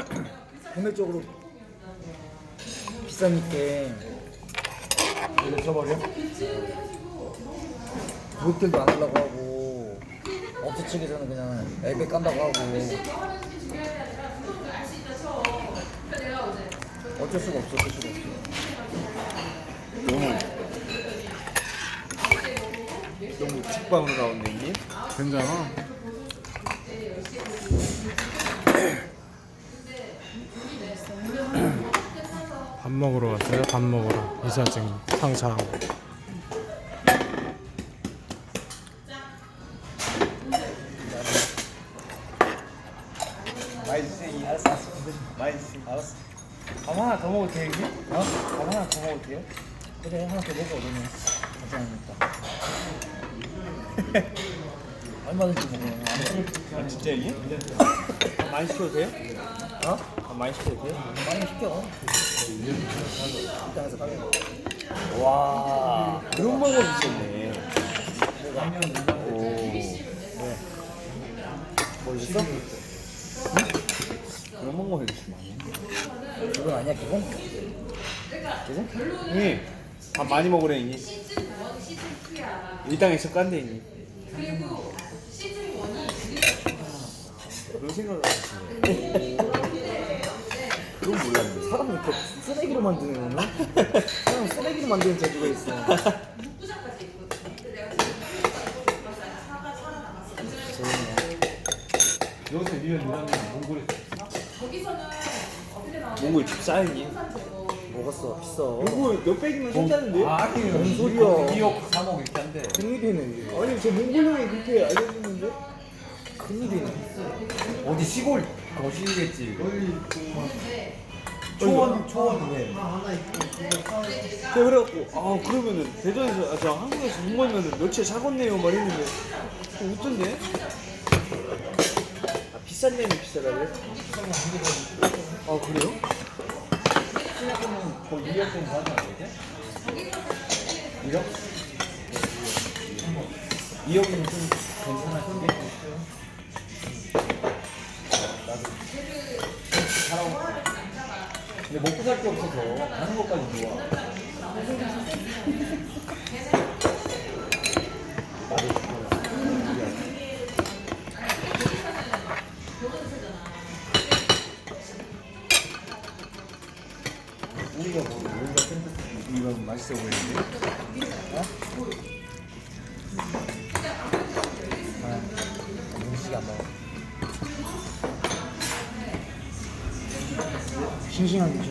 공격적으로 비싸니까 이거 쳐버려? 고객들도 안 하려고 하고 업체 측에서는 그냥 앱에 깐다고 하고 어쩔 수가 없어 어쩔 수가 없어 너무 너무 직방으로 나오네 이게 괜찮아. 밥 먹으러 왔어요. 밥 먹으러 이사증 밥 하나 더 먹어도 돼요 이게? 어? 밥 하나 더 먹어도 돼요? 그래 하나 더 먹어 그러면 괜찮으니까 얼마든지 먹어 아 진짜 이게? 밥 많이 시켜도 돼요? 어? 밥 많이 시켜도 돼요? 많이 시켜. 식당에서 가게 와 그런 방법이 있었네. 오. 뭐 있어? 그런 방법이 있었네 그건 아니야 그건? 그건? 형님 밥 많이 먹으래 형님 일당에서 깐대 형님 그런 생각을 하시네 몰랐네 사람을 이렇게 쓰레기로 만드는 거는? 사람 쓰레기로 만드는 재주가 있어. 여기서 일을 일하면 몽골에 몽골 집 형님 먹었어. 비싸. 몽골 몇백이면 산다는데? 아니 뭔 소리야. 2억 3억 이렇게 한대. 큰일이네 이게. 아니 저 몽골 형이 그렇게 알려줬는데? 큰일이네. 어디 시골 거시겠지 초원 초원이네 제가 그래갖고 아 그러면은 대전에서 아, 저 한국에서 못 모이면은 며칠 사겠네요 말 했는데 좀 웃던데? 아 비싼 데는 비싸다고요? 아 그래요? 생각하면 거의 2억 정도 하지 않겠지? 1억? 2억이면 좀 괜찮을 텐데 나도 살아고 근데 먹고 살 게 없어서 가는 것까지 좋아 나도 좋아 우리가 뭐 우리가 생각 이거 맛있어 보이는데? 음 싱싱한 게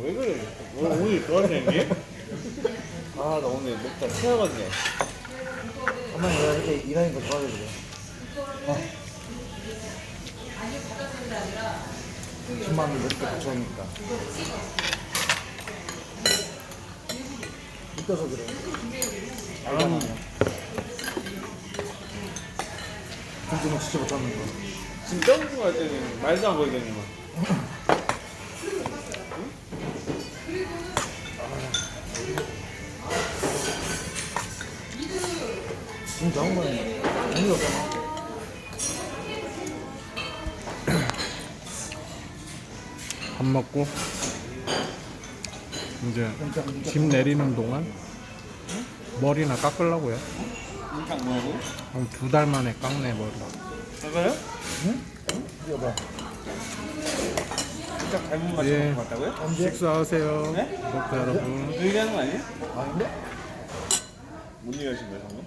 왜 그래? 오, 오늘 좋았네 이게? 아 나 오늘 먹다 체하겠네 가만히 내가 이렇게 일하니까 좋아져 그래 어. 10만 원 몇개 붙여오니까. 웃겨서 그래. 알잖아 진짜 진짜 못하는 거. 지금 점프 할 때는 말도 안 거리더니만 한 거는 의미가 없잖아 밥 먹고 이제 집 내리는 동안 머리나 깎으려고요. 뭐라고? 한두달 만에 깎네 머리. 저거요? 이거 봐. 진짜 잘못 예. 맞춘 것 같다고요? 식사하세요. 네? 구독자 여러분. 얘기하는 거 아니에요? 아닌데? 뭔 얘기 하신 거예요 방금?